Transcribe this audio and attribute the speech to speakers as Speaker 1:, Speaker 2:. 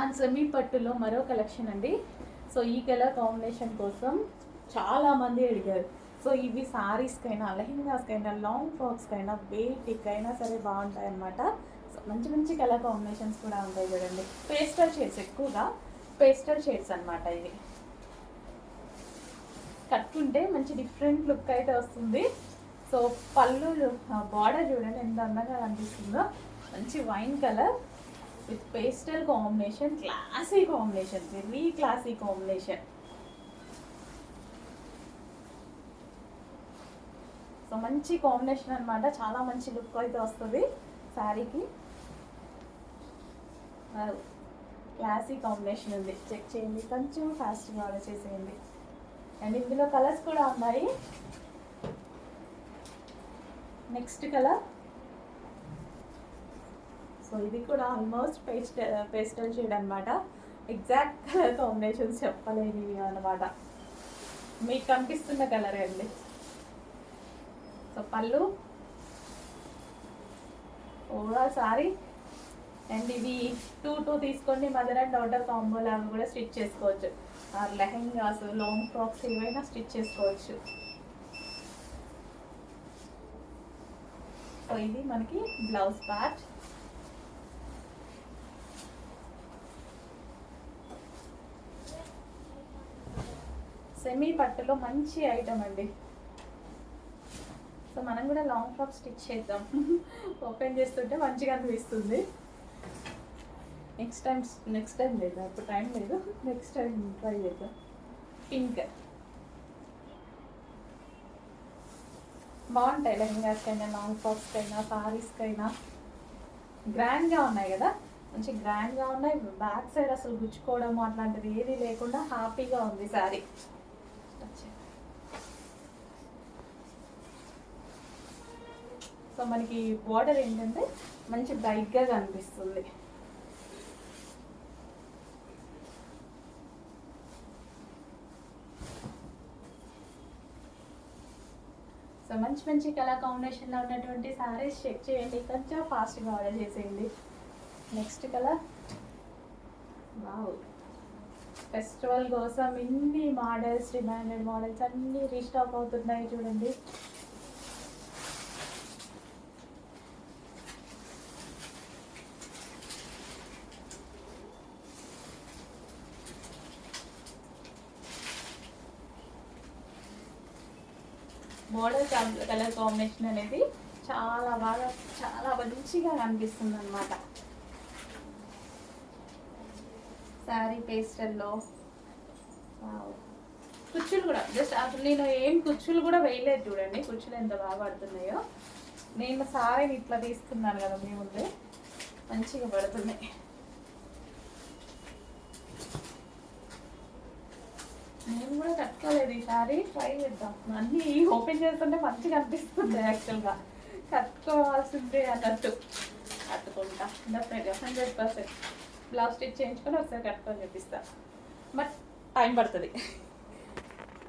Speaker 1: And semi పట్టులో మరో collection అండి. సో ఈ కలర్ కాంబినేషన్ కోసం చాలామంది అడిగారు. సో ఇవి సారీస్కైనా అయినా లాంగ్ ఫ్రాక్స్కైనా వేటికైనా సరే బాగుంటాయి అన్నమాట సో మంచి మంచి కలర్ కాంబినేషన్స్ కూడా ఉంటాయి చూడండి. పేస్టల్ షేడ్స్ ఎక్కువగా పేస్టల్ షేడ్స్ అన్నమాట ఇవి. కట్టుకుంటే మంచి డిఫరెంట్ లుక్ అయితే వస్తుంది. సో పళ్ళు బార్డర్ చూడండి ఎంత అందంగా కనిపిస్తుందో. మంచి wine colour. With pastel combination classy combination very classy combination so మంచి కాంబినేషన్ అనమాట చాలా మంచి లుక్ అయితే వస్తుంది శారీకి. క్లాసీ కాంబినేషన్ ఉంది. చెక్ చేయండి. కొంచెం ఫాస్ట్గా ఆర్డర్ చేసేయండి. అండ్ ఇందులో కలర్స్ కూడా ఉన్నాయి. నెక్స్ట్ కలర్ సో ఇది కూడా ఆల్మోస్ట్ పేస్ట్ పేస్టల్ షేడ్ అనమాట ఎగ్జాక్ట్ కలర్ కాంబినేషన్స్ చెప్పలేనివి అనమాట మీకు కనిపిస్తున్న కలర్ అండి? సో పళ్ళు. ఓవరాల్ సారీ అండ్ ఇవి టూ టూ తీసుకోండి. మదర్ అండ్ డాటర్ కాంబో లాగా కూడా స్టిచ్ చేసుకోవచ్చు. లెహెంగాస్ లాంగ్ ఫ్రాక్స్ ఏవైనా స్టిచ్ చేసుకోవచ్చు. సో ఇది మనకి బ్లౌజ్ ప్యాచ్ సెమీ పట్టులో మంచి ఐటమ్ అండి. సో మనం కూడా లాంగ్ ఫ్రాక్ స్టిచ్ చేద్దాం. ఓపెన్ చేస్తుంటే మంచిగా అనిపిస్తుంది. నెక్స్ట్ టైం నెక్స్ట్ టైం లేదా ఇప్పుడు టైం లేదు. నెక్స్ట్ టైం ట్రై చేద్దాం. పింక్ బాగుంటాయి లెహంగాస్కైనా లాంగ్ ఫ్రాక్స్కైనా సారీస్కైనా గ్రాండ్గా ఉన్నాయి కదా? మంచి గ్రాండ్గా ఉన్నాయి. బ్యాక్ సైడ్ అసలు గుచ్చుకోవడం అట్లాంటిది ఏది లేకుండా హ్యాపీగా ఉంది శారీ సో మనకి బార్డర్ ఏంటంటే మంచి బ్రైట్గా కనిపిస్తుంది. సో మంచి మంచి కలర్ కాంబినేషన్లో ఉన్నటువంటి సారీస్ చెక్ చేయండి. కొంచెం ఫాస్ట్గా ఆర్డర్ చేసేయండి. నెక్స్ట్ కలర్ బాగుంది ఫెస్టివల్ కోసం ఇన్ని మోడల్స్ డిమాండెడ్ మోడల్స్ అన్నీ రీస్టాక్ అవుతున్నాయి చూడండి. మోడల్ కలర్ కాంబినేషన్ అనేది చాలా బాగా చాలా మంచిగా కనిపిస్తుంది అనమాట శారీ పేస్టల్లో. కుచ్చులు కూడా జస్ట్ అసలు నేను ఏం కుచ్చులు కూడా వేయలేదు చూడండి కుచ్చులు ఎంత బాగా పడుతున్నాయో. నేను సారీని ఇట్లా తీసుకున్నాను కదా మీ ముందే మంచిగా పడుతున్నాయి. నేను కూడా కట్టుకోలేదు ఈ శారీ ట్రై చేద్దాం. అన్నీ ఓపెన్ చేస్తుంటే మంచిగా అనిపిస్తుంది యాక్చువల్గా. కట్టుకోవాల్సిందే అన్నట్టు. కట్టుకుంటా డెఫినెట్గా హండ్రెడ్ పర్సెంట్. బ్లౌజ్ స్టిచ్ చేయించుకొని ఒకసారి కట్టుకొని చూపిస్తాను బట్ టైం పడుతుంది.